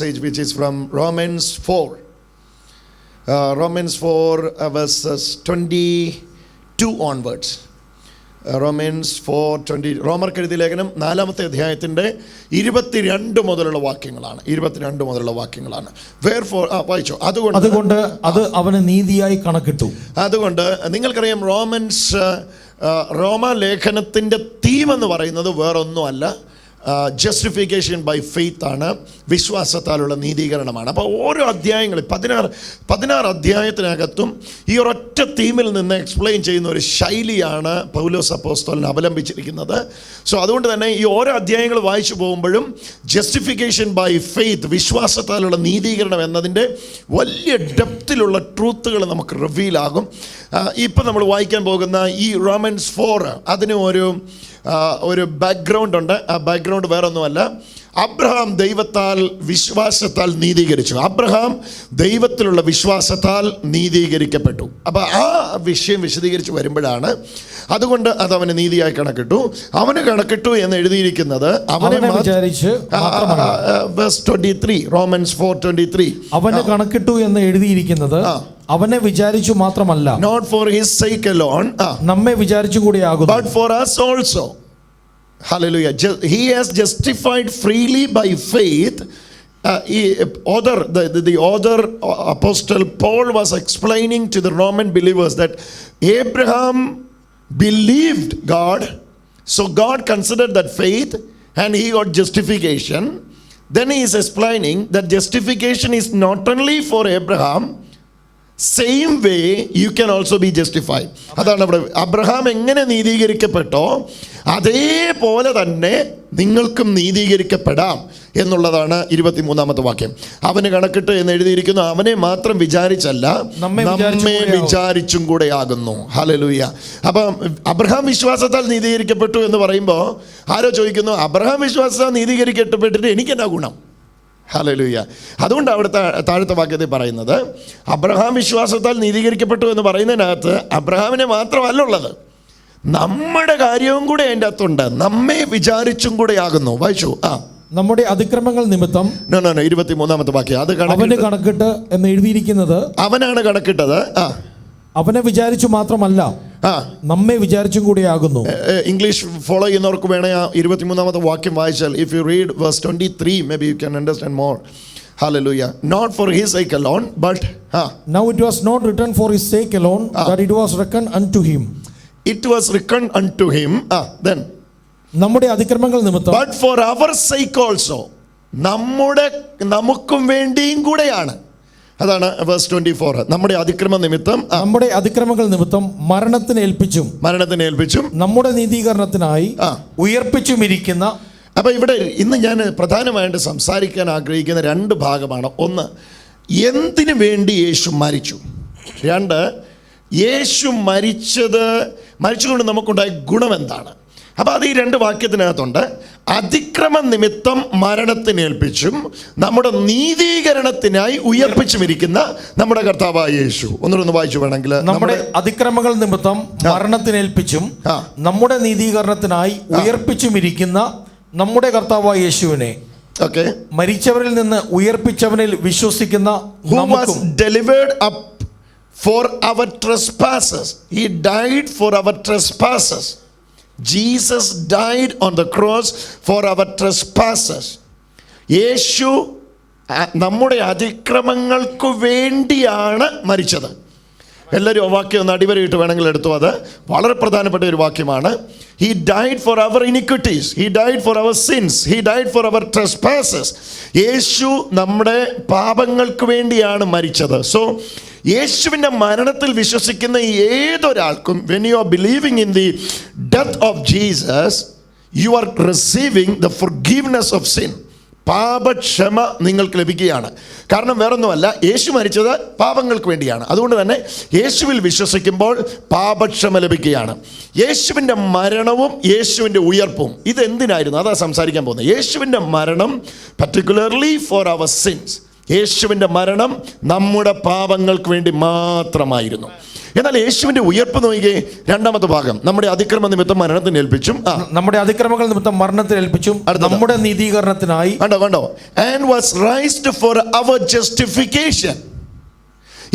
passage which is from Romans 4. Uh, Romans 4, uh, verses 22 onwards. Romans four twenty റോമർ കരുതി ലേഖനം നാലാമത്തെ അധ്യായത്തിന്റെ ഇരുപത്തിരണ്ട് മുതലുള്ള വാക്യങ്ങളാണ്. ഇരുപത്തിരണ്ട് മുതലുള്ള വാക്യങ്ങളാണ്. വേർ ഫോർ ആ വായിച്ചോ. അതുകൊണ്ട് അതുകൊണ്ട് അത് അവന് നീതിയായി കണക്കിട്ടു. അതുകൊണ്ട് നിങ്ങൾക്കറിയാം റോമൻസ് റോമ ലേഖനത്തിന്റെ തീം എന്ന് പറയുന്നത് വേറൊന്നുമല്ല. ജസ്റ്റിഫിക്കേഷൻ ബൈ ഫെയ്ത്ത് ആണ് വിശ്വാസത്താലുള്ള നീതീകരണമാണ്. അപ്പോൾ ഓരോ അധ്യായങ്ങളിൽ പതിനാറ് പതിനാറ് അധ്യായത്തിനകത്തും ഈ ഒരൊറ്റ തീമിൽ നിന്ന് എക്സ്പ്ലെയിൻ ചെയ്യുന്ന ഒരു ശൈലിയാണ് പൗലോസ് അപ്പോസ്തോലിന് അവലംബിച്ചിരിക്കുന്നത്. സോ അതുകൊണ്ട് തന്നെ ഈ ഓരോ അധ്യായങ്ങൾ വായിച്ചു പോകുമ്പോഴും ജസ്റ്റിഫിക്കേഷൻ ബൈ ഫെയ്ത്ത് വിശ്വാസത്താലുള്ള നീതീകരണം എന്നതിന്റെ വലിയ ഡെപ്തിലുള്ള ട്രൂത്തുകൾ നമുക്ക് റിവീലാകും ഇപ്പം നമ്മൾ വായിക്കാൻ പോകുന്ന ഈ റോമൻസ് ഫോർ അതിനും ഒരു ഒരു ബാക്ക്ഗ്രൗണ്ട് ഉണ്ട്. ആ ബാക്ക്ഗ്രൗണ്ട് വേറെ ഒന്നുമല്ല അബ്രഹാം ദൈവത്താൽ വിശ്വാസത്താൽ നീതീകരിച്ചു. അബ്രഹാം ദൈവത്തിലുള്ള വിശ്വാസത്താൽ നീതീകരിക്കപ്പെട്ടു. അപ്പോൾ ആ വിഷയം വിശദീകരിച്ച് വരുമ്പോഴാണ് അതുകൊണ്ട് അത് അവന് നീതിയായി കണക്കിട്ടു. അവന് കണക്കിട്ടു എന്ന് എഴുതിയിരിക്കുന്നത് അവനെ അവനെ വിചാരിച്ച് മാത്രമല്ല twenty three Romans four twenty three അവന് കണക്കിട്ടു എന്ന് എഴുതിയിരിക്കുന്നത് അവനെ വിചാരിച്ചു മാത്രമല്ല. Not for his sake alone നമ്മെ വിചാരിച്ചു കൂടിയാകും but for us also. Hallelujah. He has justified freely by faith. Uh, he, the, the, the uh, Apostle Paul was explaining to the Roman believers that Abraham believed God, so God considered that faith and he got justification. Then he is explaining that justification is not only for Abraham, same way you can also be justified അതാണ് അവിടെ Abraham എങ്ങനെ നീതീകരിക്കപ്പെട്ടോ അതേപോലെ തന്നെ നിങ്ങൾക്കും നീതീകരിക്കപ്പെടാം എന്നുള്ളതാണ് ഇരുപത്തിമൂന്നാമത്തെ വാക്യം. അവന് കണക്കിട്ട് എന്ന് എഴുതിയിരിക്കുന്നു അവനെ മാത്രം വിചാരിച്ചല്ല നമ്മെ വിചാരിച്ചും കൂടെ ആകുന്നു. ഹലലൂയ അപ്പം അബ്രഹാം വിശ്വാസത്താൽ നീതീകരിക്കപ്പെട്ടു എന്ന് പറയുമ്പോൾ ആരോ ചോദിക്കുന്നു അബ്രഹാം വിശ്വാസത്താൽ നീതീകരിക്കപ്പെട്ടിട്ട് എനിക്കെന്നാ ഗുണം? ഹലലൂയ. അതുകൊണ്ട് അവിടുത്തെ താഴത്തെ വാക്യത്തിൽ പറയുന്നത് അബ്രഹാം വിശ്വാസത്താൽ നീതീകരിക്കപ്പെട്ടു എന്ന് പറയുന്നതിനകത്ത് അബ്രഹാമിനെ മാത്രമല്ല ഉള്ളത്. നമ്മുടെ കാര്യവും കൂടെ അതിന്റെ അകത്തുണ്ട്. നമ്മെ വിചാരിച്ചും കൂടെ ആകുന്നു. വായിച്ചു. ആ. നമ്മുടെ അതിക്രമങ്ങൾ നിമിത്തം ഇരുപത്തി മൂന്നാമത്തെ വാക്യം. അത് അവന് കണക്കിട്ട് എന്ന് എഴുതിയിരിക്കുന്നത് അവനാണ് കണക്കിട്ടത്. ആ. അവനെ വിചാരിച്ചു മാത്രമല്ല നമ്മെ വിചാരിച്ചും കൂടിയാകുന്നു ആകുന്നു. ഇംഗ്ലീഷ് ഫോളോ ചെയ്യുന്നവർക്ക് വേണേ ആ ഇരുപത്തിമൂന്നാമത്തെ വാക്യം വായിച്ചാൽ if you read verse twenty three maybe you can understand more hallelujah not for his sake alone but ആ Now it was not written for his sake alone, but it was reckoned unto him. Was reckon unto him ആ then നമ്മുടെ അതിക്രമങ്ങൾ നിമിത്തം. But for our sake also നമ്മുടെ നമുക്കും വേണ്ടിയും കൂടെയാണ്. അതാണ് വേഴ്സ് ട്വന്റി ഫോർ നമ്മുടെ അതിക്രമ നിമിത്തം നമ്മുടെ അതിക്രമങ്ങൾ നിമിത്തം മരണത്തിന് ഏൽപ്പിച്ചും മരണത്തിന് ഏൽപ്പിച്ചും നമ്മുടെ നീതീകരണത്തിനായി. ഉയർപ്പിച്ചും ഇരിക്കുന്ന അപ്പോൾ ഇവിടെ ഇന്ന് ഞാൻ പ്രധാനമായിട്ട് സംസാരിക്കാൻ ആഗ്രഹിക്കുന്ന രണ്ട് ഭാഗമാണ്. ഒന്ന് എന്തിനു വേണ്ടി യേശു മരിച്ചു? രണ്ട് യേശു മരിച്ചത് മരിച്ചുകൊണ്ട് നമുക്കുണ്ടായ ഗുണം എന്താണ്? അപ്പോൾ അത് ഈ രണ്ട് വാക്യത്തിനകത്തുണ്ട്. അതിക്രമ നിമിത്തം മരണത്തിനേൽപ്പിച്ചും നമ്മുടെ നീതീകരണത്തിനായി ഉയർപ്പിച്ചും ഇരിക്കുന്ന നമ്മുടെ കർത്താവായ യേശു. ഒന്നുകൂടെ വായിച്ചു വേണമെങ്കിൽ നമ്മുടെ അതിക്രമങ്ങൾ നിമിത്തം മരണത്തിനേൽപ്പിച്ചും ഏൽപ്പിച്ചും നമ്മുടെ നീതീകരണത്തിനായി ഉയർപ്പിച്ചും ഇരിക്കുന്ന നമ്മുടെ കർത്താവായ യേശുവിനെ ഓക്കെ. മരിച്ചവരിൽ നിന്ന് ഉയർപ്പിച്ചവനിൽ വിശ്വസിക്കുന്ന who was trespasses delivered up for our trespasses He died Jesus died on the cross for our trespasses. യേശു നമ്മുടെ അതിക്രമങ്ങൾക്ക് വേണ്ടിയാണ് മരിച്ചത് എല്ലാവരും ആ വാക്യം ഒന്ന് അടിവരയിട്ട് വേണമെങ്കിൽ എടുത്തു. അത് വളരെ പ്രധാനപ്പെട്ട ഒരു വാക്യമാണ്. He died for our iniquities he died for our sins he died for our trespasses യേശു നമ്മുടെ പാപങ്ങൾക്ക് വേണ്ടിയാണ് മരിച്ചത്. സോ യേശുവിന്റെ മരണത്തിൽ വിശ്വസിക്കുന്ന ഏതൊരാൾക്കും when you are believing in the death of Jesus you are receiving the forgiveness of sin പാപക്ഷമ നിങ്ങൾക്ക് ലഭിക്കുകയാണ്. കാരണം വേറൊന്നുമല്ല യേശു മരിച്ചത് പാപങ്ങൾക്ക് വേണ്ടിയാണ്. അതുകൊണ്ട് തന്നെ യേശുവിൽ വിശ്വസിക്കുമ്പോൾ പാപക്ഷമ ലഭിക്കുകയാണ്. യേശുവിന്റെ മരണവും യേശുവിന്റെ ഉയർപ്പും ഇതെന്തിനായിരുന്നു? അതാ സംസാരിക്കാൻ പോകുന്നത്. യേശുവിന്റെ മരണം പർട്ടിക്കുലർലി ഫോർ അവർ സിൻസ് യേശുവിന്റെ മരണം നമ്മുടെ പാപങ്ങൾക്ക് വേണ്ടി മാത്രമായിരുന്നു. എന്നാൽ യേശുവിന്റെ ഉയർപ്പ് നോക്കിയേ രണ്ടാമത്തെ ഭാഗം. നമ്മുടെ അതിക്രമ നിമിത്തം മരണത്തിന് ഏൽപ്പിച്ചും. നമ്മുടെ അതിക്രമങ്ങൾ നിമിത്തം മരണത്തിന് ഏൽപ്പിച്ചും നമ്മുടെ നീതീകരണത്തിനായി കണ്ടോ കണ്ടോ? And was raised for our justification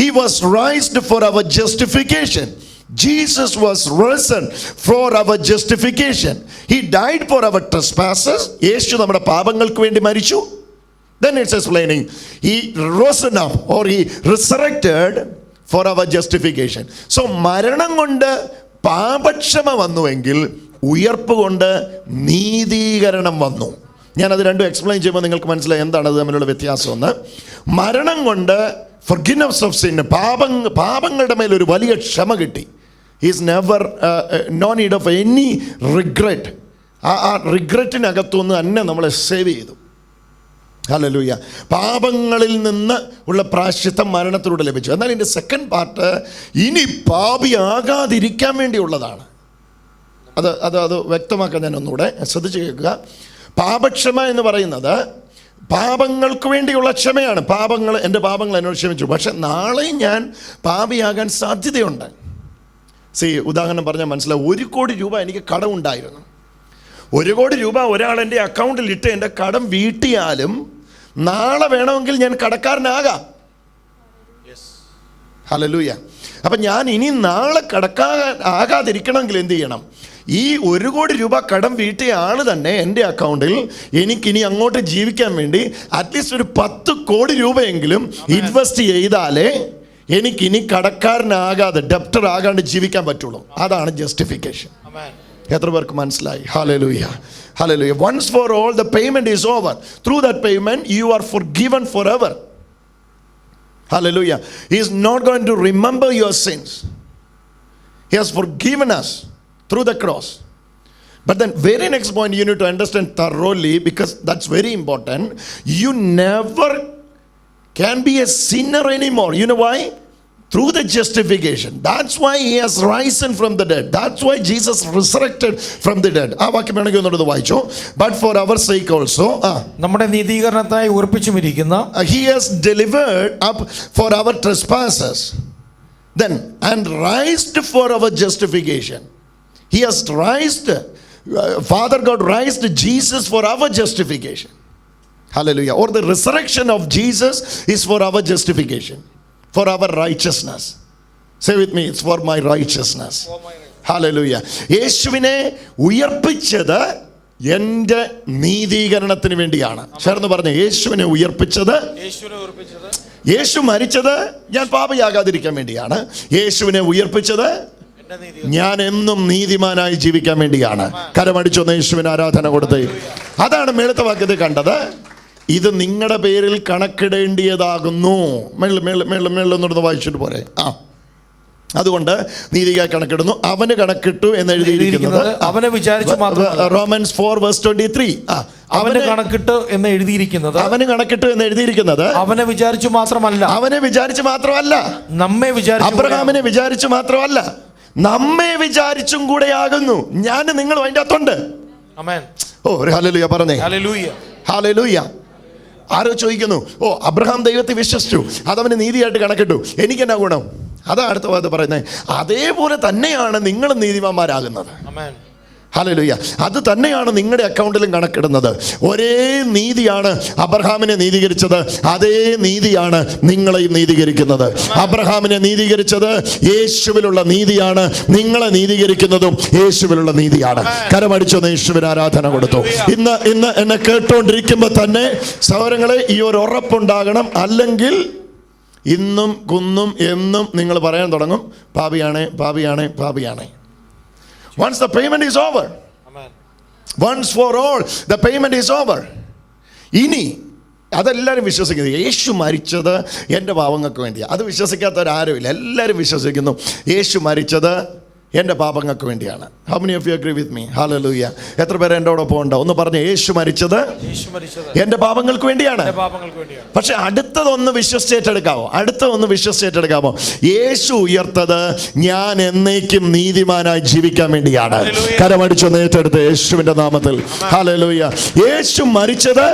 he was raised for our justification Jesus was risen for our justification he died for our trespasses യേശു നമ്മുടെ പാപങ്ങൾക്ക് വേണ്ടി മരിച്ചു. Then it's explaining he risen up or he resurrected for our justification so മരണം കൊണ്ട് പാപക്ഷമ വന്നുവെങ്കിൽ ഉയർപ്പ് കൊണ്ട് നീതീകരണം വന്നു. ഞാനത് രണ്ടും എക്സ്പ്ലെയിൻ ചെയ്യുമ്പോൾ നിങ്ങൾക്ക് മനസ്സിലായി എന്താണ് അത് തമ്മിലുള്ള വ്യത്യാസമെന്ന്. മരണം കൊണ്ട് ഫർഗിനസ് ഓഫ് സിൻ പാപ പാപങ്ങളുടെ മേലൊരു വലിയ ക്ഷമ കിട്ടി. Is never no need of any regret ആ ആ റിഗ്രറ്റിനകത്തുനിന്ന് തന്നെ നമ്മളെ സേവ് ചെയ്തു. ഹലലൂയ പാപങ്ങളിൽ നിന്ന് ഉള്ള പ്രാശ്ചിത്തം മരണത്തിലൂടെ ലഭിച്ചു. എന്നാൽ ഇതിന്റെ സെക്കൻഡ് പാർട്ട് ഇനി പാപിയാകാതിരിക്കാൻ വേണ്ടിയുള്ളതാണ്. അത് അത് അത് വ്യക്തമാക്കാൻ ഞാൻ ഒന്നുകൂടെ ശ്രദ്ധിച്ച് കേൾക്കുക. പാപക്ഷമ എന്ന് പറയുന്നത് പാപങ്ങൾക്ക് വേണ്ടിയുള്ള ക്ഷമയാണ്. പാപങ്ങൾ എന്റെ പാപങ്ങൾ എന്നോട് ക്ഷമിച്ചു. പക്ഷെ നാളെയും ഞാൻ പാപിയാകാൻ സാധ്യതയുണ്ട്. സി ഉദാഹരണം പറഞ്ഞാൽ മനസ്സിലാവും ഒരു കോടി രൂപ എനിക്ക് കടമുണ്ടായിരുന്നു. ഒരു കോടി രൂപ ഒരാൾ എന്റെ അക്കൗണ്ടിൽ ഇട്ട് എന്റെ കടം വീട്ടിയാലും നാളെ വേണമെങ്കിൽ ഞാൻ കടക്കാരനാകാം. ഹലലൂയ അപ്പം ഞാൻ ഇനി നാളെ കടക്കാ ആകാതിരിക്കണമെങ്കിൽ എന്ത് ചെയ്യണം? ഈ ഒരു കോടി രൂപ കടം വീട്ടിയ ആൾ തന്നെ എന്റെ അക്കൗണ്ടിൽ എനിക്കിനി അങ്ങോട്ട് ജീവിക്കാൻ വേണ്ടി അറ്റ്ലീസ്റ്റ് ഒരു പത്ത് കോടി രൂപയെങ്കിലും ഇൻവെസ്റ്റ് ചെയ്താലേ എനിക്കിനി കടക്കാരനാകാതെ ഡെപ്റ്റർ ആകാണ്ട് ജീവിക്കാൻ പറ്റുള്ളൂ. അതാണ് ജസ്റ്റിഫിക്കേഷൻ എത്ര പേർക്ക് മനസ്സിലായി hallelujah hallelujah once for all the payment is over through that payment you are forgiven forever hallelujah he is not going to remember your sins he has forgiven us through the cross But then, very next point you need to understand thoroughly because that's very important. You never can be a sinner anymore. You know why? Through the justification. That's why he has risen from the dead. That's why Jesus resurrected from the dead. ആ വാക്യം വേണമെങ്കിൽ ഒന്നുകൂടെ വായിച്ചു but for our sake also ആ നമ്മുടെ നീതീകരണത്തിനായി ഉറപ്പിച്ചുമിരിക്കുന്ന Uh, he has delivered up for our trespasses then and raised for our justification he has raised uh, father god raised jesus for our justification hallelujah or the resurrection of jesus is for our justification For our righteousness. Say with me it's for my righteousness. Hallelujah. യേശുവിനെ ഉയർപ്പിച്ചത് എന്റെ നീതീകരണത്തിന് വേണ്ടിയാണ്. ചേർന്ന് പറഞ്ഞു യേശുവിനെ ഉയർപ്പിച്ചത് യേശു മരിച്ചത് ഞാൻ പാപയാകാതിരിക്കാൻ വേണ്ടിയാണ്. യേശുവിനെ ഉയർപ്പിച്ചത് ഞാൻ എന്നും നീതിമാനായി ജീവിക്കാൻ വേണ്ടിയാണ്. കരമടിച്ചൊന്ന് യേശുവിന് ആരാധന കൊടുത്തേ. അതാണ് മേളത്തെ വാക്യത്തിൽ കണ്ടത്. ഇത് നിങ്ങളുടെ പേരിൽ കണക്കിടേണ്ടിയതാകുന്നു. മേളിൽ മേളിൽ മേളിൽ മേളിൽ ഒന്നുകൂടെ വായിച്ചിട്ട് പോരെ. ആ. അതുകൊണ്ട് നീതികായി കണക്കിടുന്നു. അവന് കണക്കിട്ടു എന്ന് എഴുതിയിരിക്കുന്നത്. അവനെ വിചാരിച്ചു Romans four verse twenty three അവന് കണക്കിട്ട് എന്ന് എഴുതിയിരിക്കുന്നത്. അവന് കണക്കിട്ട് എന്ന് എഴുതിയിരിക്കുന്നത്. അവനെ വിചാരിച്ചു മാത്രമല്ല. അവനെ വിചാരിച്ചു മാത്രമല്ല. നമ്മെ വിചാരിച്ചു അബ്രഹാമിനെ വിചാരിച്ചു മാത്രമല്ല. നമ്മെ വിചാരിച്ചും കൂടെ ആകുന്നു ഞാൻ നിങ്ങൾ അതിന്റെ അകത്തുണ്ട്. ഓ ഒരു ഹലലുയ പറഞ്ഞേ. ഹലലുയ ഹാലലൂയ ആരോ ചോദിക്കുന്നു ഓ അബ്രഹാം ദൈവത്തെ വിശ്വസിച്ചു. അതവന് നീതിയായിട്ട് കണക്കിട്ടു. എനിക്കെന്നാ ഗുണം? അതാ അടുത്ത ഭാഗത്ത് പറയുന്നത്. അതേപോലെ തന്നെയാണ് നിങ്ങൾ നീതിമാന്മാരാകുന്നത്. അമേൻ ഹലലുയ. അത് തന്നെയാണ് നിങ്ങളുടെ അക്കൗണ്ടിലും കണക്കിടുന്നത്. ഒരേ നീതിയാണ് അബ്രഹാമിനെ നീതീകരിച്ചത്. അതേ നീതിയാണ് നിങ്ങളെയും നീതീകരിക്കുന്നത്. അബ്രഹാമിനെ നീതീകരിച്ചത് യേശുവിലുള്ള നീതിയാണ്. നിങ്ങളെ നീതീകരിക്കുന്നതും യേശുവിലുള്ള നീതിയാണ്. കരമടിച്ചൊന്ന് യേശുവിന് ആരാധന കൊടുത്തു. ഇന്ന് ഇന്ന് എന്നെ കേട്ടുകൊണ്ടിരിക്കുമ്പോൾ തന്നെ സൗരങ്ങളെ ഈ ഒരു ഉറപ്പുണ്ടാകണം. അല്ലെങ്കിൽ ഇന്നും കുന്നും എന്നും നിങ്ങൾ പറയാൻ തുടങ്ങും. പാപിയാണേ പാപിയാണേ പാപിയാണേ. Once the payment over amen once for all the payment is over ഇനി അതെല്ലാവരും വിശ്വസിക്കുന്നത് യേശു മരിച്ചത് എന്റെ പാവങ്ങൾക്ക് വേണ്ടിയാണ് അത് വിശ്വസിക്കാത്തവരാരുമില്ല. എല്ലാവരും വിശ്വസിക്കുന്നു. യേശു മരിച്ചത് എന്റെ പാപങ്ങൾക്ക് വേണ്ടിയാണ്. How many of you agree with me hallelujah എത്ര പേര് എന്റെ ഒപ്പം ഉണ്ടോ? ഒന്ന് പറഞ്ഞു യേശു മരിച്ചത് എന്റെ പാപങ്ങൾക്ക് വേണ്ടിയാണ്. പക്ഷെ അടുത്തതൊന്ന് വിശ്വസിച്ചേറ്റെടുക്കാമോ അടുത്തതൊന്ന് വിശ്വസിച്ചേറ്റെടുക്കാമോ യേശു ഉയർത്തത് ഞാൻ എന്നേക്കും നീതിമാനായി ജീവിക്കാൻ വേണ്ടിയാണ്. കരമടിച്ചൊന്ന് ഏറ്റെടുത്ത് യേശുവിന്റെ നാമത്തിൽ. ഹല്ലേലൂയ യേശു മരിച്ചത്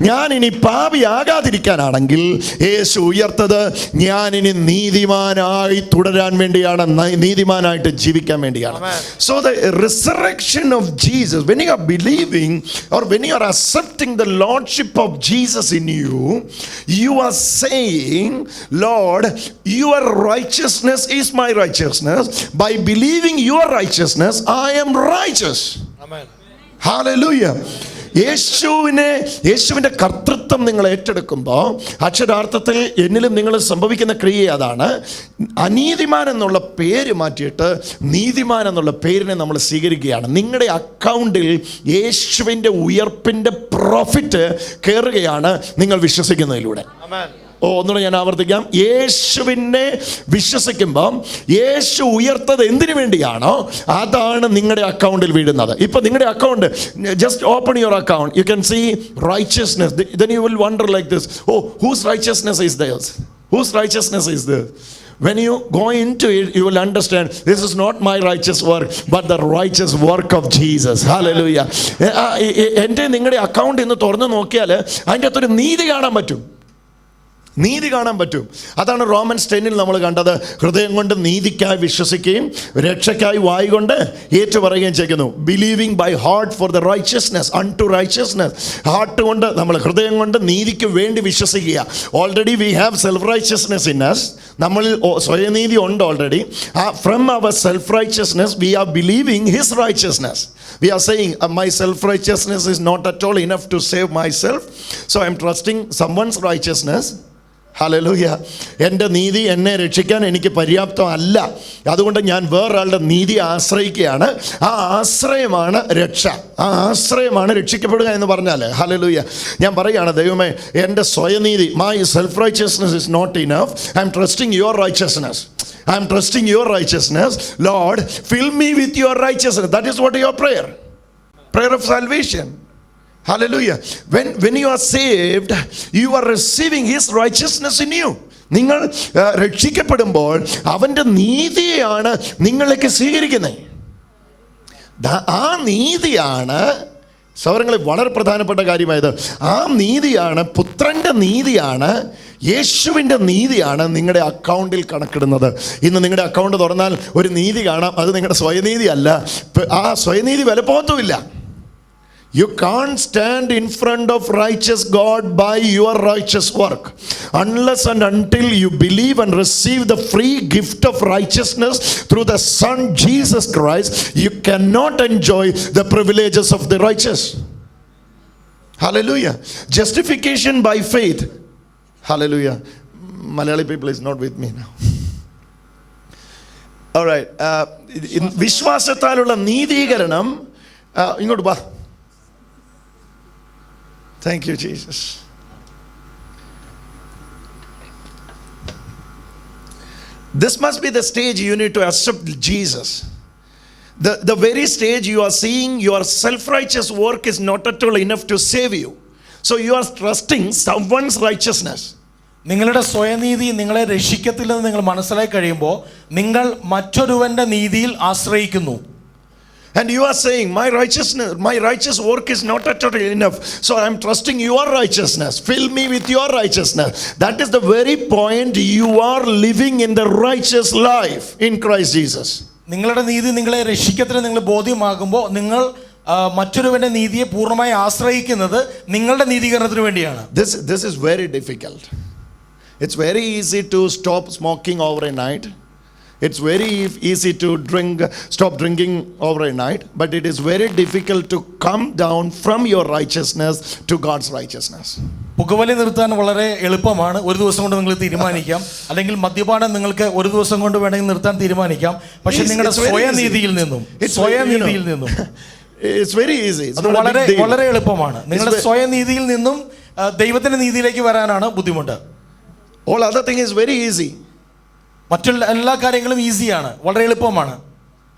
ഞാൻ ഇനി പാപിയാകാതിരിക്കാനാണെങ്കിൽ യേശു ഉയർത്തത് ഞാൻ ഇനി നീതിമാനായി തുടരാൻ വേണ്ടിയാണ് നീതിമാനായിട്ട് ജീവിക്കാൻ വേണ്ടിയാണ്. So the resurrection of Jesus when you are believing or when you are accepting the lordship of Jesus in you you are saying lord your righteousness is my righteousness by believing your righteousness I am righteous hallelujah യേശുവിനെ യേശുവിന്റെ കർത്തൃത്വം നിങ്ങൾ ഏറ്റെടുക്കുമ്പോൾ അക്ഷരാർത്ഥത്തിൽ എന്നിലും നിങ്ങൾ സംഭവിക്കുന്ന ക്രിയ അതാണ്. അനീതിമാൻ എന്നുള്ള പേര് മാറ്റിയിട്ട് നീതിമാൻ എന്നുള്ള പേരിനെ നമ്മൾ സ്വീകരിക്കുകയാണ്. നിങ്ങളുടെ അക്കൗണ്ടിൽ യേശുവിന്റെ ഉയർപ്പിന്റെ പ്രോഫിറ്റ് കയറുകയാണ് നിങ്ങൾ വിശ്വസിക്കുന്നതിലൂടെ. ഒന്നുകൂടെ ഞാൻ ആവർത്തിക്കാം. യേശുവിനെ വിശ്വസിക്കുമ്പം യേശു ഉയർത്തത് എന്തിനു വേണ്ടിയാണോ? അതാണ് നിങ്ങളുടെ അക്കൗണ്ടിൽ വീഴുന്നത്. ഇപ്പൊ നിങ്ങളുടെ account just open your account you can see righteousness then you will wonder like this oh whose righteousness is theirs whose righteousness is the when you go into it, you will understand this is not my righteous work, but the righteous work of Jesus. Hallelujah. എ- എന്റെ നിങ്ങളുടെ account ഇന്ന് തുറന്നു നോക്കിയാൽ അതിന്റെ അകത്തൊരു നീതി കാണാൻ പറ്റും. നീതി കാണാൻ പറ്റും. അതാണ് റോമൻ ടെന്നിൽ നമ്മൾ കണ്ടത്. ഹൃദയം കൊണ്ട് നീതിക്കായി വിശ്വസിക്കുകയും രക്ഷയ്ക്കായി വായി കൊണ്ട് ഏറ്റുപറയുകയും ചെയ്യുന്നു. Believing by heart for the righteousness unto righteousness heart കൊണ്ട് നമ്മൾ ഹൃദയം കൊണ്ട് നീതിക്ക് വേണ്ടി വിശ്വസിക്കുക. Already we have self righteousness in us നമ്മളിൽ സ്വയനീതി ഉണ്ട് ഓൾറെഡി ആ from our self righteousness we are believing his righteousness saying my saying uh, my self righteousness is not to save enough to save myself. So I'm trusting someone's righteousness. Hallelujah എന്റെ നീതി എന്നെ രക്ഷിക്കാൻ എനിക്ക് പര്യാപ്തമല്ല അതുകൊണ്ട് ഞാൻ വേറൊരാളുടെ നീതി ആശ്രയിക്കുകയാണ് ആ ആശ്രയമാണ് രക്ഷ ആ ആശ്രയമാണ് രക്ഷിക്കപ്പെടുക എന്ന് പറഞ്ഞാൽ ഹലലൂയ ഞാൻ പറയുകയാണ് ദൈവമേ എന്റെ സ്വയനീതി my self righteousness is not enough I am trusting your righteousness I am trusting your righteousness. Lord fill me with your righteousness. That is what your prayer. Prayer of salvation. Hallelujah. When, when you are saved, you are receiving his righteousness in you. നിങ്ങൾ രക്ഷിക്കപ്പെടുമ്പോൾ അവന്റെ നീതിയെയാണ് നിങ്ങളിലേക്ക് സ്വീകരിക്കുന്നത്. ആ നീതിയാണ് സൗരങ്ങളിൽ വളരെ പ്രധാനപ്പെട്ട കാര്യമായത്. ആ നീതിയാണ് പുത്രന്റെ നീതിയാണ് യേശുവിന്റെ നീതിയാണ് നിങ്ങളുടെ അക്കൗണ്ടിൽ കണക്കിടുന്നത്. ഇന്ന് നിങ്ങളുടെ അക്കൗണ്ട് തുറന്നാൽ ഒരു നീതി കാണാം. അത് നിങ്ങളുടെ സ്വയനീതി അല്ല. ആ സ്വയനീതി വിലപ്പോത്തുമില്ല You can't stand in front of righteous God by your righteous work unless and until you believe and receive the free gift of righteousness through the Son Jesus Christ. You cannot enjoy the privileges of the righteous. Hallelujah. Justification by faith. Hallelujah. Malayali people is not with me now. All right. Uh, in- വിശ്വാസത്താലുള്ള നീതീകരണം uh, ഇങ്ങോട്ട് വാ Thank you, Jesus. This must be the stage you need to accept Jesus. The, the very stage you are seeing your self righteous work is not at all enough to save you. So you are trusting someone's righteousness. നിങ്ങളുടെ സ്വയനീതി നിങ്ങളെ രക്ഷിക്കത്തില്ലെന്ന് നിങ്ങൾ മനസ്സിലാക്കി കഴിയുമ്പോൾ നിങ്ങൾ മറ്റൊരുവന്റെ നീതിയിൽ ആശ്രയിക്കുന്നു And you are saying, My righteousness, my righteous work is not at all enough. So I'm trusting your righteousness. Fill me with your righteousness. That is the very point you are living in the righteous life in Christ Jesus. നിങ്ങളുടെ നീതി നിങ്ങളെ രക്ഷിക്കത്തില്ല നിങ്ങൾ ബോധ്യമാകുമ്പോൾ നിങ്ങൾ ആ, മറ്റൊരുവന്റെ നീതിയെ പൂർണ്ണമായി ആശ്രയിക്കുന്നത് നിങ്ങളുടെ നീതീകരണത്തിന് വേണ്ടിയാണ് This, this is very difficult. It's very easy to stop smoking overnight. It's very e- easy to drink, stop drinking overnight, but it is very difficult to come down from your righteousness to God's righteousness. പുകവലി നിർത്താൻ വളരെ എളുപ്പമാണ് ഒരു ദിവസം കൊണ്ട് നിങ്ങൾ തീരുമാനിക്കാം അല്ലെങ്കിൽ മദ്യപാനം നിങ്ങൾക്ക് ഒരു ദിവസം കൊണ്ട് വേണമെങ്കിൽ നിർത്താൻ തീരുമാനിക്കാം പക്ഷെ It's- നിങ്ങളുടെ it's very സ്വയനീതിയിൽ easy. നിന്നും It's very, you know, സ്വയനീതിയിൽ നിന്നും It's very easy. It's അത് not a വളരെ big deal. വളരെ എളുപ്പമാണ് നിങ്ങളുടെ ve- സ്വയനീതിയിൽ നിന്നും ആ, ദൈവത്തിന്റെ നീതിയിലേക്ക് വരാനാണ് ബുദ്ധിമുട്ട് All other thing is very easy. മറ്റുള്ള എല്ലാ കാര്യങ്ങളും ഈസിയാണ് വളരെ എളുപ്പമാണ്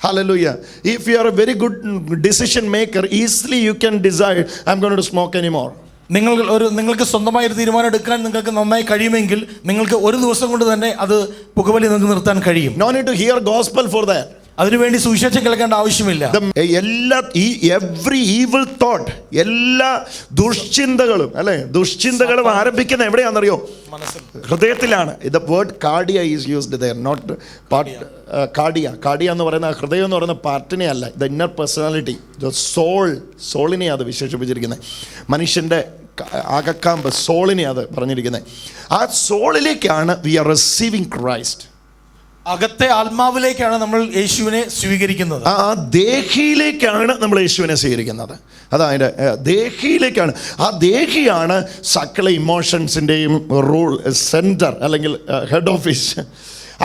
Hallelujah. If you are a very good decision maker, easily you can decide, I'm going to smoke anymore. നിങ്ങൾ ഒരു നിങ്ങൾക്ക് സ്വന്തമായി ഒരു തീരുമാനം എടുക്കാൻ നിങ്ങൾക്ക് നന്നായി കഴിയുമെങ്കിൽ നിങ്ങൾക്ക് ഒരു ദിവസം കൊണ്ട് തന്നെ അത് പുകവലി നിങ്ങൾക്ക് നിർത്താൻ കഴിയും no need to hear gospel for that. അതിനുവേണ്ടി സുവിശേഷം കേൾക്കേണ്ട ആവശ്യമില്ല. എല്ലാ ഈ എവ്രി ഈവിൾ തോട്ട് എല്ലാ ദുഷ്ചിന്തകളും അല്ലെ? ദുഷ്ചിന്തകളും ആരംഭിക്കുന്ന എവിടെയാണെന്നറിയോ? മനസ്സിൽ. ഹൃദയത്തിലാണ്. The word cardia is used there not part cardia cardia എന്ന് പറയുന്ന ഹൃദയം എന്ന് പറയുന്ന പാർട്ടിനെ അല്ല the inner personality the soul സോളിനെ അത് വിശേഷിപ്പിച്ചിരിക്കുന്നത്. മനുഷ്യന്റെ ആകക്കാമ്പ് സോളിനെ അത് പറഞ്ഞിരിക്കുന്നത്. ആ സോളിലേക്കാണ് വി ആർ റിസീവിങ് ക്രൈസ്റ്റ് അകത്തെ ആത്മാവിലേക്കാണ് നമ്മൾ യേശുവിനെ സ്വീകരിക്കുന്നത്. ആ ദേഹിയിലേക്കാണ് നമ്മൾ യേശുവിനെ സ്വീകരിക്കുന്നത്. അതായത് ദേഹിയിലേക്കാണ്. ആ ദേഹിയാണ് സകല ഇമോഷൻസിന്റെയും റൂൾ സെന്റർ അല്ലെങ്കിൽ ഹെഡ് ഓഫീസ്.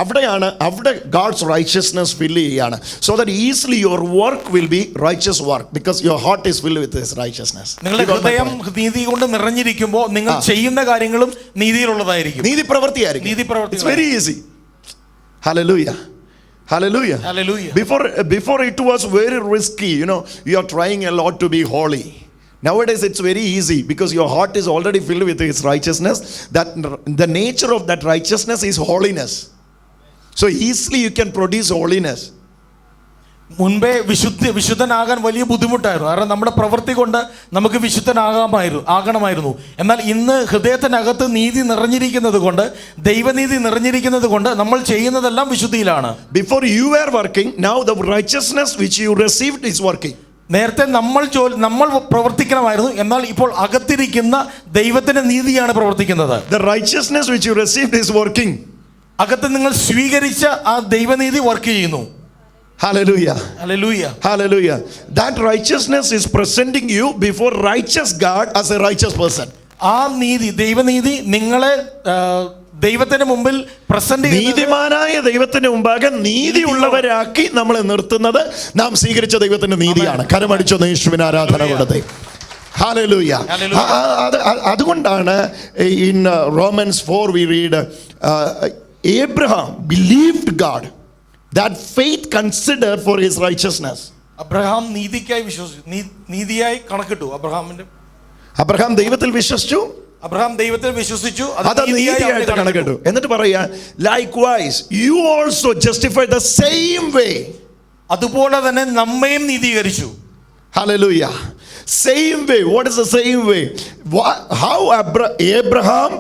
അവിടെയാണ് അവിടെ ഗാഡ്സ് റൈച്ചസ്നെസ് ഫില്ല് ചെയ്യുകയാണ് so that easily your work will be righteous work because your heart is fill with his righteousness നിങ്ങളുടെ ഹൃദയം നീതി കൊണ്ട് നിറഞ്ഞിരിക്കുമ്പോൾ നിങ്ങൾ ചെയ്യുന്ന കാര്യങ്ങളും നീതിയിലുള്ളതായിരിക്കും. നീതി പ്രവൃത്തിയായിരിക്കും നീതി പ്രവൃത്തി very easy Hallelujah. Hallelujah. Hallelujah. Before, before it was very risky, you know, you are trying a lot to be holy. Nowadays, it's very easy because your heart is already filled with His righteousness. That the nature of that righteousness is holiness. So easily you can produce holiness. മുൻപേ വിശുദ്ധ വിശുദ്ധനാകാൻ വലിയ ബുദ്ധിമുട്ടായിരുന്നു. കാരണം നമ്മുടെ പ്രവൃത്തി കൊണ്ട് നമുക്ക് വിശുദ്ധനാകാമായിരുന്നു ആകണമായിരുന്നു. എന്നാൽ ഇന്ന് ഹൃദയത്തിനകത്ത് നീതി നിറഞ്ഞിരിക്കുന്നത് കൊണ്ട് ദൈവനീതി നിറഞ്ഞിരിക്കുന്നത് കൊണ്ട് നമ്മൾ ചെയ്യുന്നതെല്ലാം വിശുദ്ധിയിലാണ്. Before you are working now the righteousness which you received is working നേരത്തെ നമ്മൾ ജോലി നമ്മൾ പ്രവർത്തിക്കണമായിരുന്നു. എന്നാൽ ഇപ്പോൾ അകത്തിരിക്കുന്ന ദൈവത്തിന്റെ നീതിയാണ് പ്രവർത്തിക്കുന്നത്. The righteousness which you received is working അകത്ത് നിങ്ങൾ സ്വീകരിച്ച ആ ദൈവനീതി വർക്ക് ചെയ്യുന്നു. Hallelujah. Hallelujah. Hallelujah. That righteousness is presenting you before righteous God as a righteous person. ആ നീതി ദൈവനീതി നിങ്ങളെ ദൈവത്തിന്റെ ദൈവത്തിന് മുമ്പിൽ പ്രസന്റ് നീതിമാനായ ദൈവത്തിന് മുമ്പാകെ നീതിയുള്ളവരാക്കി നമ്മളെ നിർത്തുന്നത് നാം സ്വീകരിച്ച ദൈവത്തിന്റെ നീതിയാണ് കരമടിച്ചു യേശുവിന് ആരാധന കൊടുത്തേ ഹാലലൂയ അത് അത് അതുകൊണ്ടാണ് in Romans four we read Abraham believed God that faith consider for his righteousness Abraham നീതിക്കായി വിശ്വസിച്ചു നീതിയായി കണക്കിട്ടു അബ്രഹാമിന്റെ അബ്രഹാം ദൈവത്തിൽ വിശ്വസിച്ചു അബ്രഹാം ദൈവത്തിൽ വിശ്വസിച്ചു അത് നീതിയായിട്ട് കണക്കിട്ടു. എന്നിട്ട് പറയാ likewise you also justify the same way അതുപോലെ തന്നെ നമ്മയും നീതീകരിച്ചു Hallelujah. Same way. What is the same way? How Abraham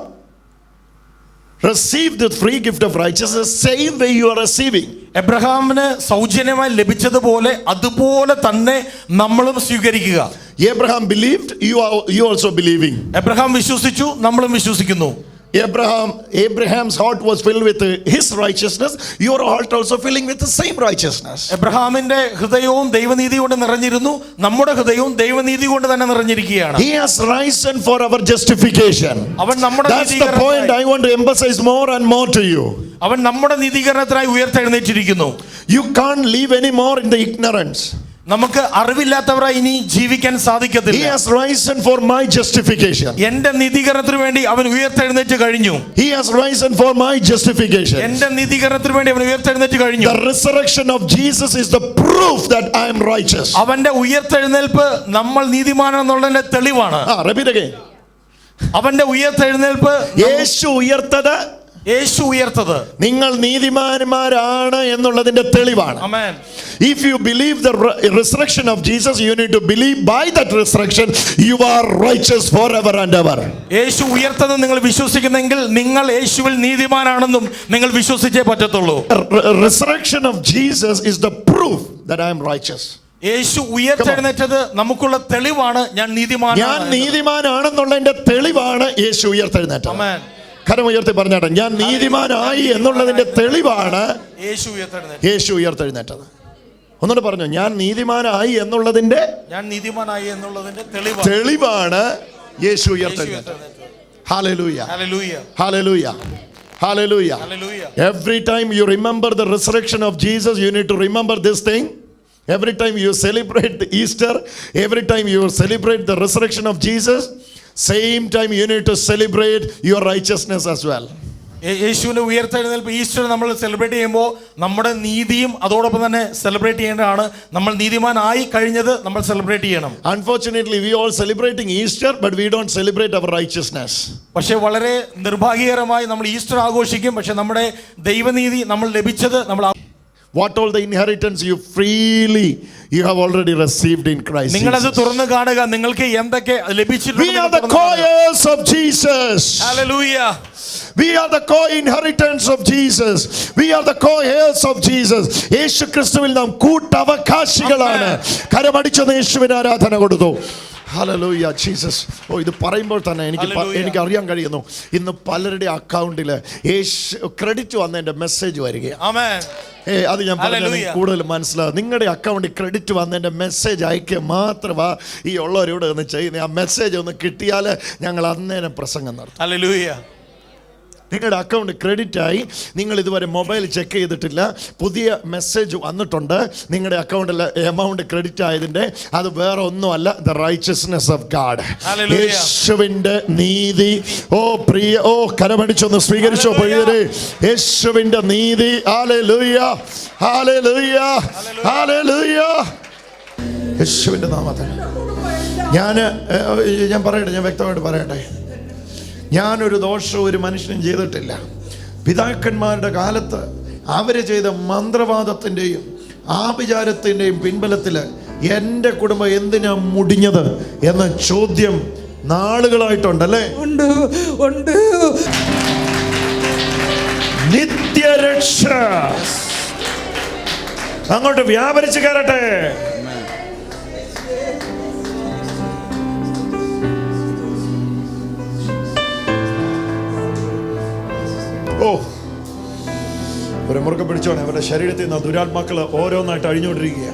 received the free gift of righteousness, same way you are receiving. എബ്രഹാമിന് സൗജന്യമായി ലഭിച്ചതുപോലെ അതുപോലെ തന്നെ നമ്മളും സ്വീകരിക്കുക Abraham believed you you also believing. എബ്രഹാം വിശ്വസിച്ചു നമ്മളും വിശ്വസിക്കുന്നു Abraham, Abraham's heart was filled with uh, his righteousness. Your heart also filling with the same righteousness. എബ്രഹാമിന്റെ ഹൃദയവും ദൈവനീതി കൊണ്ട് നിറഞ്ഞിരുന്നു നമ്മുടെ ഹൃദയവും ദൈവനീതി കൊണ്ട് തന്നെ നിറഞ്ഞിരിക്കുകയാണ് He has risen for our justification. അവൻ നമ്മുടെ That's the point നീതീകരണത്തിനായി- I want to emphasize more and more to you. അവൻ നമ്മുടെ നീതീകരണത്തിനായി ഉയർത്തെഴുന്നേറ്റിരിക്കുന്നു You can't live anymore in the ignorance. നമുക്ക് അറിവില്ലാത്തവരായി ഇനി ജീവിക്കാൻ He സാധിക്കത്തില്ല has risen for my justification. എന്റെ നീതികരണത്തിന് വേണ്ടി അവൻ ഉയർത്തെഴുന്നേറ്റ് കഴിഞ്ഞു He has risen for my justification. എന്റെ നീതികരണത്തിന് വേണ്ടി അവൻ ഉയർത്തെഴുന്നേറ്റ് കഴിഞ്ഞു The resurrection of Jesus is the proof that I am righteous. അവന്റെ ഉയർത്തെഴുന്നേൽപ്പ് നമ്മൾ നീതിമാനെന്നുള്ളതിന്റെ തെളിവാണ് ആ repeat again. അവന്റെ ഉയർത്തെഴുന്നേൽപ്പ് യേശു ഉയർത്തത് യേശു ഉയർത്തത്. നിങ്ങൾ നീതിമാന്മാരാണ് എന്നുള്ളതിന്റെ തെളിവാണ്. If you believe the resurrection of Jesus you need to believe by that resurrection you are righteous forever and ever. യേശു ഉയർത്തത് നിങ്ങൾ വിശ്വസിക്കുന്നെങ്കിൽ നിങ്ങൾ യേശുവിൽ നീതിമാനാണെന്നും നിങ്ങൾ വിശ്വസിച്ചേ പറ്റത്തുള്ളൂ. Resurrection of Jesus is the proof that I am righteous യേശു ഉയർത്തെഴുന്നേറ്റത് നമുക്കുള്ള തെളിവാണ് ഞാൻ നീതിമാൻ ഞാൻ നീതിമാനാണ് നീതിമാനാണെന്നുള്ളതിന്റെ തെളിവാണ് യേശു ഉയർത്തെഴുന്നേറ്റത്. അമേൻ കരം ഉയർത്തി പറഞ്ഞാട്ടെ ഞാൻ നീതിമാനായി എന്നുള്ളതിന്റെ തെളിവാണ് യേശു ഉയർത്തെഴുന്നേറ്റത്. യേശു ഉയർത്തെഴുന്നേറ്റത്. ഒന്നുകൂടെ പറഞ്ഞു ഞാൻ നീതിമാനായി എന്നുള്ളതിന്റെ ഞാൻ നീതിമാനായി എന്നുള്ളതിന്റെ തെളിവാണ്. തെളിവാണ് യേശു ഉയർത്തെഴുന്നേറ്റത്. Hallelujah hallelujah hallelujah resurrection of Jesus, you need to remember this thing. Every time you celebrate the Easter, every time you celebrate the resurrection of time you need to celebrate your righteousness as well യേശുവിന്റെ ഉയർത്തെഴുന്നേൽപ്പ് Easter നമ്മൾ celebrate ചെയ്യുമ്പോൾ നമ്മുടെ നീതിയും അതോടൊപ്പം തന്നെ celebrate ചെയ്യേണ്ടതാണ്. നമ്മൾ നീതിമാനായി കഴിഞ്ഞത് നമ്മൾ സെലിബ്രേറ്റ് ചെയ്യണം. Unfortunately, we all celebrating Easter but we don't celebrate our righteousness പക്ഷേ വളരെ നിർഭാഗ്യകരമായി നമ്മൾ ഈസ്റ്റർ ആഘോഷിക്കും. പക്ഷേ നമ്മുടെ ദൈവനീതി നമ്മൾ ലഭിച്ചത് നമ്മൾ What all the inheritance you freely you have already received in Christ. നിങ്ങളത് Jesus. തുറന്നു കാണുക നിങ്ങൾക്ക് എന്തൊക്കെ We are the ലഭിച്ചിട്ടുണ്ട് co-heirs of Jesus. We are the co-inheritance of Jesus. We are the co-heirs of Jesus. യേശു ക്രിസ്തുവിൽ നാം കൂട്ടവകാശികളാണ് കരമടിച്ചത് യേശുവിന് ആരാധന കൊടുത്തു ഹലലൂയ ജീസസ് ഓ ഇത് പറയുമ്പോൾ തന്നെ എനിക്ക് എനിക്ക് അറിയാൻ കഴിയുന്നു. ഇന്ന് പലരുടെ അക്കൗണ്ടിൽ യേശു ക്രെഡിറ്റ് വന്നതിന്റെ മെസ്സേജ് വരികയാണ്. ഏ അത് ഞാൻ പറഞ്ഞു കൂടുതൽ മനസ്സിലാവും. നിങ്ങളുടെ അക്കൗണ്ടിൽ ക്രെഡിറ്റ് വന്നതിന്റെ മെസ്സേജ് അയക്കുക മാത്രമാ ഈ ഉള്ളവരോട് ഒന്ന് ചെയ്യുന്നത് ആ മെസ്സേജ് ഒന്ന് കിട്ടിയാൽ ഞങ്ങൾ അന്നേരം പ്രസംഗം നടത്തും. നിങ്ങളുടെ അക്കൗണ്ട് ക്രെഡിറ്റ് ആയി നിങ്ങൾ ഇതുവരെ മൊബൈൽ ചെക്ക് ചെയ്തിട്ടില്ല. പുതിയ മെസ്സേജ് വന്നിട്ടുണ്ട്. നിങ്ങളുടെ അക്കൗണ്ടിൽ എമൗണ്ട് ക്രെഡിറ്റ് ആയതിന്റെ. അത് വേറെ ഒന്നുമല്ല ദ റൈച്ചസ്നെസ് ഓഫ് ഗാഡ്. യേശുവിന്റെ നീതി. ഓ പ്രിയ ഓ കരമടിച്ചൊന്ന് സ്വീകരിച്ചോ. പ്രിയരെ. യേശുവിന്റെ നീതി. ഹാലലൂയ ആലേ ഹാലലൂയ യേശുവിന്റെ നാമത്തിൽ. ഞാൻ ഞാൻ പറയട്ടെ ഞാൻ വ്യക്തമായിട്ട് പറയട്ടെ. ഞാനൊരു ദോഷവും ഒരു മനുഷ്യനും ചെയ്തിട്ടില്ല. പിതാക്കന്മാരുടെ കാലത്ത് അവർ ചെയ്ത മന്ത്രവാദത്തിന്റെയും ആഭിചാരത്തിന്റെയും പിൻബലത്തിൽ എന്റെ കുടുംബം എന്തിനാ മുടിഞ്ഞത് എന്ന ചോദ്യം നാളുകളായിട്ടുണ്ടല്ലേ? ഉണ്ട് ഉണ്ട്. നിത്യരക്ഷ. അങ്ങോട്ട് വ്യാപരിച്ചു കയറട്ടെ. ഓ. ഒരു മുറുക്കം പിടിച്ചോണേ. അവരുടെ ശരീരത്തിൽ നിന്ന് ദുരാത്മാക്കൾ ഓരോന്നായിട്ട് അഴിഞ്ഞുകൊണ്ടിരിക്കുക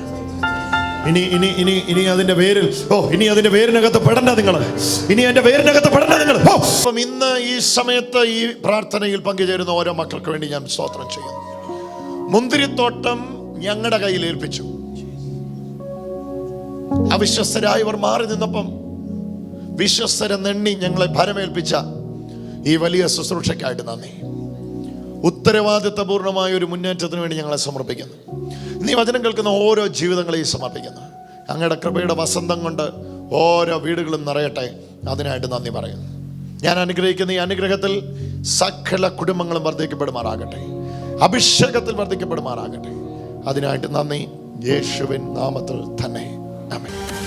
ഇനി ഇനി ഇനി ഇനി അതിന്റെ പേരിൽ ഓ ഇനി അതിന്റെ പേരിനകത്ത് പെടണ്ട നിങ്ങൾ. ഇനി എന്റെ പേരിനകത്ത് പെടണ്ട നിങ്ങൾ. അപ്പം ഇന്ന് ഈ സമയത്ത് ഈ പ്രാർത്ഥനയിൽ പങ്കുചേരുന്ന ഓരോ മക്കൾക്ക് വേണ്ടി ഞാൻ സ്തോത്രം ചെയ്യുന്നു. മുന്തിരിത്തോട്ടം ഞങ്ങളുടെ കയ്യിൽ ഏൽപ്പിച്ചു. അവിശ്വസ്തരായവർ മാറി നിന്നപ്പം വിശ്വസ്തരെന്നെണ്ണി ഞങ്ങളെ ഭരമേൽപ്പിച്ച ഈ വലിയ ശുശ്രൂഷയ്ക്കായിട്ട് നന്ദി. ഉത്തരവാദിത്തപൂർണമായ ഒരു മുന്നേറ്റത്തിന് വേണ്ടി ഞങ്ങളെ സമർപ്പിക്കുന്നു. നീ വചനം കേൾക്കുന്ന ഓരോ ജീവിതങ്ങളെയും സമർപ്പിക്കുന്നു. അങ്ങയുടെ കൃപയുടെ വസന്തം കൊണ്ട് ഓരോ വീടുകളും നിറയട്ടെ. അതിനായിട്ട് നന്ദി പറയുന്നു. ഞാൻ അനുഗ്രഹിക്കുന്ന ഈ അനുഗ്രഹത്തിൽ സകല കുടുംബങ്ങളും വർദ്ധിക്കപ്പെടുമാറാകട്ടെ. അഭിഷേകത്തിൽ വർദ്ധിക്കപ്പെടുമാറാകട്ടെ. അതിനായിട്ട് നന്ദി. യേശുവിൻ നാമത്തിൽ തന്നെ. ആമേൻ.